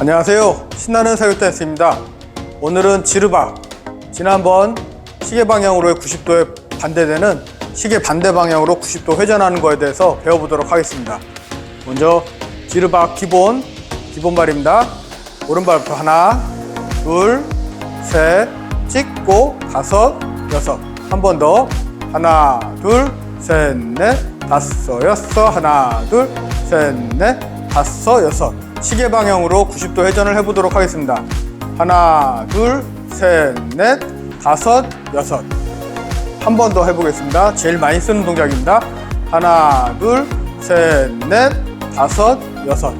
안녕하세요. 신나는 사육단스입니다. 오늘은 지르박. 지난번 시계 방향으로의 90도에 반대되는 시계 반대 방향으로 90도 회전하는 거에 대해서 배워보도록 하겠습니다. 먼저 지르박 기본, 기본발입니다. 오른발부터 하나, 둘, 셋, 찍고 다섯, 여섯. 한 번 더. 하나, 둘, 셋, 넷, 다섯, 여섯. 하나, 둘, 셋, 넷, 다섯, 여섯. 시계 방향으로 90도 회전을 해보도록 하겠습니다. 하나, 둘, 셋, 넷, 다섯, 여섯. 한 번 더 해보겠습니다. 제일 많이 쓰는 동작입니다. 하나, 둘, 셋, 넷, 다섯, 여섯.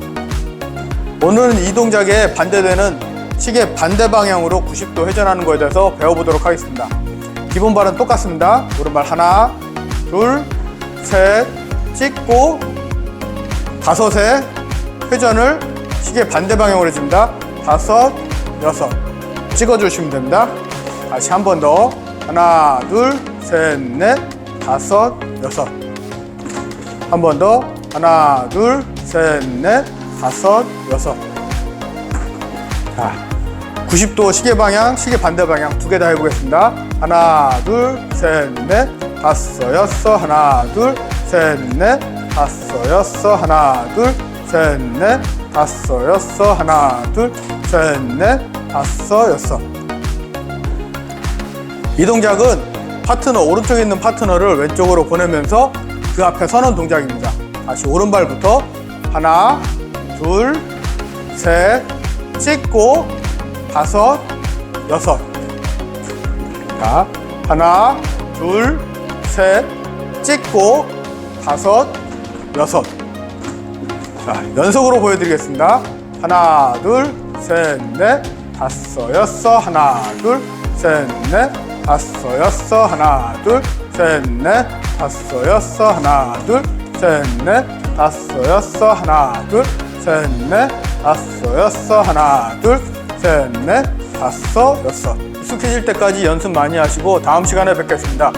오늘은 이 동작에 반대되는 시계 반대 방향으로 90도 회전하는 것에 대해서 배워보도록 하겠습니다. 기본 발은 똑같습니다. 오른발 하나, 둘, 셋, 찍고 다섯에 회전을 시계 반대 방향으로 해줍니다. 다섯, 여섯. 찍어주시면 됩니다. 다시 한 번 더. 하나, 둘, 셋, 넷, 다섯, 여섯. 한 번 더. 하나, 둘, 셋, 넷, 다섯, 여섯. 자, 90도 시계 방향, 시계 반대 방향 두 개 다 해보겠습니다. 하나, 둘, 셋, 넷, 다섯, 여섯. 하나, 둘, 셋, 넷, 다섯, 여섯. 하나, 둘, 셋, 넷, 다섯, 여섯. 하나, 둘, 셋, 넷, 다섯, 여섯. 이 동작은 파트너, 오른쪽에 있는 파트너를 왼쪽으로 보내면서 그 앞에 서는 동작입니다. 다시 오른발부터 하나, 둘, 셋, 찍고 다섯, 여섯. 자, 하나, 둘, 셋, 찍고 다섯, 여섯. 자, 연속으로 보여드리겠습니다. 하나, 둘, 셋, 넷, 다섯, 여섯. 하나, 둘, 셋, 넷, 다섯, 여섯. 하나, 둘, 셋, 넷, 다섯, 여섯. 하나, 둘, 셋, 넷, 다섯, 여섯. 하나, 둘, 셋, 넷, 다섯, 여섯. 하나, 둘, 셋, 넷, 다섯, 여섯. 익숙해질 때까지 연습 많이 하시고 다음 시간에 뵙겠습니다.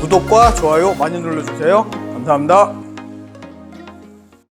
구독과 좋아요 많이 눌러주세요. 감사합니다.